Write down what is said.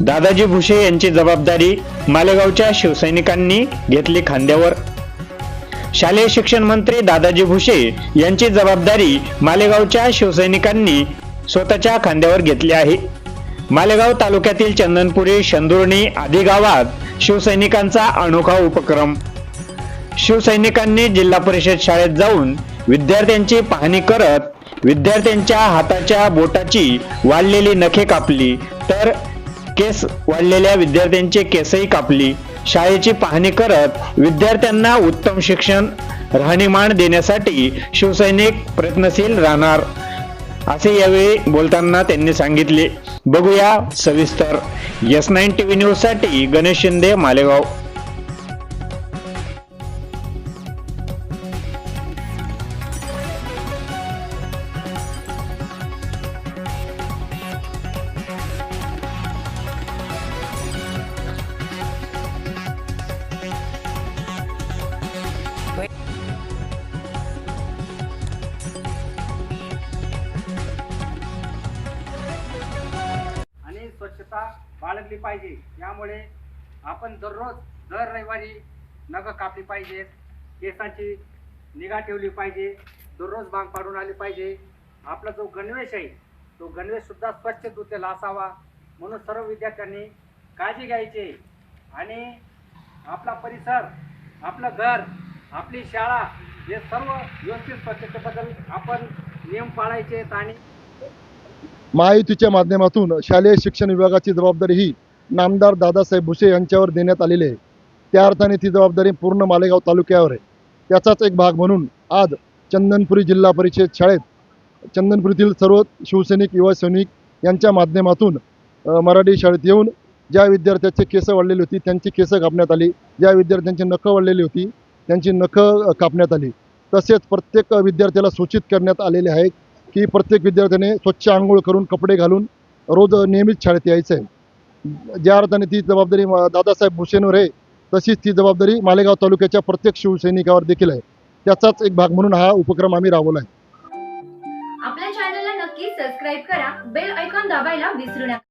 दादाजी भुसे यांची जबाबदारी मालेगावच्या शिवसैनिकांनी घेतली खांद्यावर. शालेय शिक्षण मंत्री दादाजी भुसे यांची जबाबदारी मालेगावच्या शिवसैनिकांनी स्वतःच्या खांद्यावर घेतली आहे. मालेगाव तालुक्यातील चंदनपुरी शंदुर्णी आदी गावात शिवसैनिकांचा अनोखा उपक्रम. शिवसैनिकांनी जिल्हा परिषद शाळेत जाऊन विद्यार्थ्यांची पाहणी करत विद्यार्थ्यांच्या हाताच्या बोटाची वाढलेली नखे कापली. तर केस वाढलेल्या विद्यार्थ्यांचे केसही कापली. शाळेची पाहणी करत विद्यार्थ्यांना उत्तम शिक्षण राहणीमान देण्यासाठी शिवसैनिक प्रयत्नशील राहणार असे यावेळी बोलताना त्यांनी सांगितले. बघूया सविस्तर. एस नाईन टीव्ही न्यूजसाठी गणेश शिंदे मालेगाव. स्वच्छता बाळगली पाहिजे. यामुळे आपण दररोज दर रविवारी नगं कापली पाहिजेत केसांची निगा ठेवली पाहिजे. दररोज बांग पाडून आली पाहिजे. आपला जो गणवेश आहे तो गणवेशसुद्धा स्वच्छ धुतेला असावा. म्हणून सर्व विद्यार्थ्यांनी काळजी घ्यायची. आणि आपला परिसर आपलं घर आपली शाळा हे सर्व व्यवस्थित स्वच्छतेबद्दल आपण नियम पाळायचे आहेत आणि महायुतीच्या माध्यमातून शालेय शिक्षण विभागाची जबाबदारी ही नामदार दादासाहेब भुसे यांच्यावर देण्यात आलेली आहे. त्या अर्थाने ती जबाबदारी पूर्ण मालेगाव तालुक्यावर आहे. त्याचाच एक भाग म्हणून आज चंदनपुरी जिल्हा परिषद शाळेत चंदनपुरीतील सर्व शिवसैनिक युवा सैनिक यांच्या माध्यमातून मराठी शाळेत येऊन ज्या विद्यार्थ्याचे केस वाढलेली होती त्यांची केस कापण्यात आली. ज्या विद्यार्थ्यांची नखं वाढलेली होती त्यांची नखं कापण्यात आली. तसेच प्रत्येक विद्यार्थ्याला सूचित करण्यात आलेले आहे की प्रत्येक विद्यार्थ्याने स्वच्छ आंघोळ करून कपडे घालून रोज नियमित शाळेत यायचं आहे. ज्या अर्थाने ती जबाबदारी दादासाहेब भुसेंवर आहे तशीच ती जबाबदारी मालेगाव तालुक्याच्या प्रत्येक शिवसैनिकावर देखील आहे. त्याचाच एक भाग म्हणून हा उपक्रम आम्ही राबवला आहे आपल्या चॅनलला नक्की सबस्क्राईब करा बेल ऐकॉन दाबायला विसरू नका.